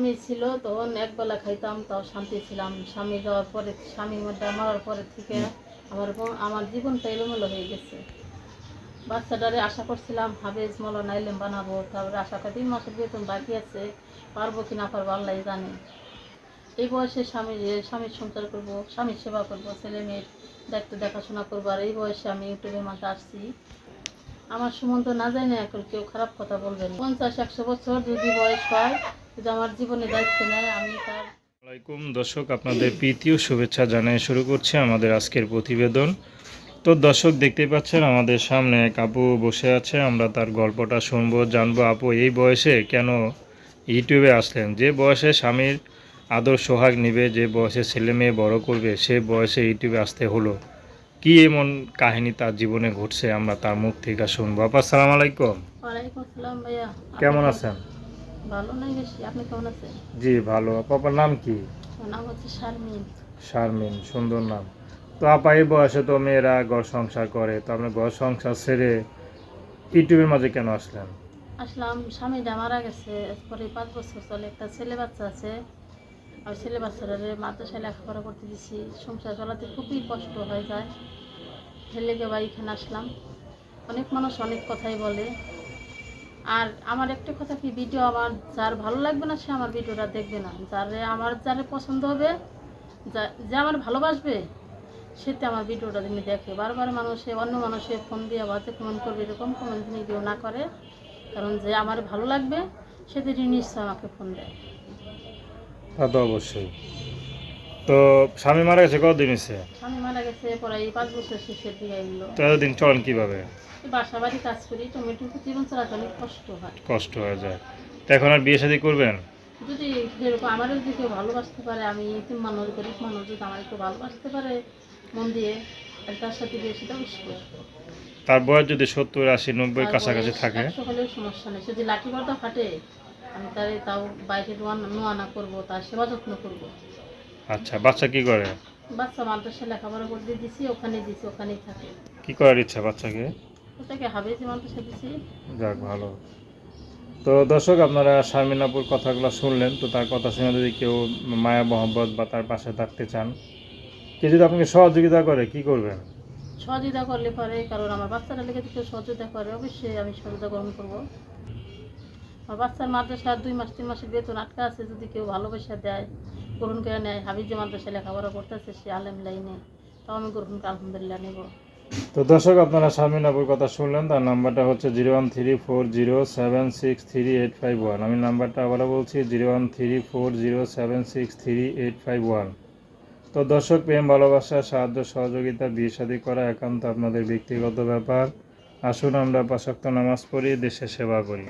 স্বামী ছিল, তখন একবেলা খাইতাম, তাও শান্তি ছিলাম। স্বামী যাওয়ার পরে, স্বামীর মধ্যে মারার পরে থেকে আমার আমার জীবনটা এলোমেলো হয়ে গেছে। বাচ্চাটারে আশা করছিলাম হাবেজ মলনা এলেম বানাবো। তারপরে আশা করি তিন মাসের বেতন বাকি আছে, পারব কি না পারব আল্লাহ জানে। এই বয়সে স্বামী স্বামীর সংসার করব, স্বামীর সেবা করব, ছেলে মেয়ের দায়িত্ব দেখাশোনা করব, আর এই বয়সে আমি ইউটিউবের মাঝে আসছি। আমার সম্বন্ধ না জানি এখন কেউ খারাপ কথা বলবেন পঞ্চাশ, একশো বছর যদি বয়স হয় যদি আমার জীবনে দায়িত্ব নেয় আমি তার আসসালামাইকুম দর্শক আপনাদের প্রীতি ও শুভেচ্ছা জানিয়ে শুরু করছি আমাদের আজকের প্রতিবেদন। তো দর্শক দেখতেই পাচ্ছেন আমাদের সামনে এক আপু বসে আছে আমরা তার গল্পটা শুনব জানব আপু এই বয়সে কেন ইউটিউবে আসলেন? যে বয়সে স্বামীর আদর সোহাগ নিবে যে বয়সে ছেলে মেয়ে বড় করবে সে বয়সে ইউটিউবে আসতে হলো। কি এমন কাহিনী তার জীবনে ঘটছে আমরা তার মুখ থেকে শুনব। আপা সালাম আলাইকুম কেমন আছেন? ভালো নাই বেশি আপনি কেমন আছেন? জি ভালো। আপা আপনার নাম কি? আমার নাম হচ্ছে শারমিন। শারমিন সুন্দর নাম। তো আপা এই বয়সে তো মেয়েরা ঘর সংসার করে তো আপনি ঘর সংসার ছেড়ে ইউটিউবের মাঝে কেন আসলেন? আসলাম স্বামীটা মারা গেছে পরে পাঁচ বছর চলে একটা ছেলে বাচ্চা আছে। আর ছেলে বাচ্চাটারে মাদ্রাসায় লেখাপড়া করতে দিছি সংসার চালাতে খুবই কষ্ট হয়ে যায়। ছেলেকে বা এখানে আসলাম। অনেক মানুষ অনেক কথাই বলে। আর আমার একটা কথা কি ভিডিও আমার যার ভালো লাগবে না, সে আমার ভিডিওটা দেখবে না। যারে আমার যারে পছন্দ হবে, যা- আমার ভালোবাসবে সেতে আমার ভিডিওটা তুমি দেখে। বারবার মানুষে, অন্য মানুষে ফোন দিয়ে বাজে কমেন্ট করবে, এরকম কমেন্ট ভিডিও না করে। কারণ যে আমার ভালো লাগবে সেদিনই নিশ্চয় আমাকে ফোন দেয়। তা তো অবশ্যই। তো স্বামী মারা গেছে কতদিন হয়েছে? স্বামী মারা গেছে পরে এই পাঁচ বছর শেষের দিকে এগুলো তো এতদিন চলেন কীভাবে? বাসা বাড়ি কাজ করি টমেটো জীবন চালাতে অনেক কষ্ট হয়। কষ্ট হয়ে যায়। তো এখন আর বিয়ে শাদী করবেন? যদি যেরকম আমারও যদি কেউ ভালোবাসতে পারে আমি মানুষ গরিব মানুষ যদি আমার একটু ভালোবাসতে পারে মন দিয়ে আর তার সাথে বিয়ে সেটা অবশ্যই তার বয়স যদি সত্তর আশি নব্বই কাছাকাছি থাকে? হলেও সমস্যা নেই। যদি লাঠি বারটা ফাটে আমি তারে তাও বাইরে নোয়ানা করব তার সেবা যত্ন করব। আচ্ছা বাচ্চা কি করে? বাচ্চা মাদ্রাসা লেখাপড়া করতে দিছি ওখানে দিছি ওখানেই থাকে। কি করার ইচ্ছা বাচ্চাকে? ওটাকে হাবেজি মাদ্রাসা দিছি। যাক ভালো। তো দর্শক আপনারা শারমিন আপুর কথাগুলো শুনলেন তো তার কথা শুনে যদি কেউ মায়া মহব্বত বা তার পাশে থাকতে চান কেউ যদি আপনাকে সহযোগিতা করে কি করবেন? সহযোগিতা করলে পারে কারণ আমার বাচ্চাটা লেগে কেউ সহযোগিতা করে অবশ্যই আমি সহযোগিতা গ্রহণ করব। আমার বাচ্চার মাদ্রাসা দুই মাস তিন মাসের বেতন আটকা আছে যদি কেউ ভালোবাসা দেয় গ্রহণ করে নেয়। হাবিজ মাদ্রাসা লেখাপড়া করতেছে, সে আলেম লাইনে। তাও আমি গ্রহণ করে আলহামদুলিল্লাহ নেব। তো দর্শক, আপনারা শারমিন আপুর কথা শুনলেন, তার নাম্বারটা হচ্ছে zero one three four zero seven six three eight five one. আমি নাম্বারটা আবারও বলছি, zero one three four zero seven six three eight five one. তো দর্শক, প্রেম, ভালোবাসা, সাহায্য, সহযোগিতা, বিয়ে শাদী করা একান্ত আপনাদের ব্যক্তিগত ব্যাপার। আসুন আমরা পাশাক্ত নামাজ পড়ি দেশে সেবা করি।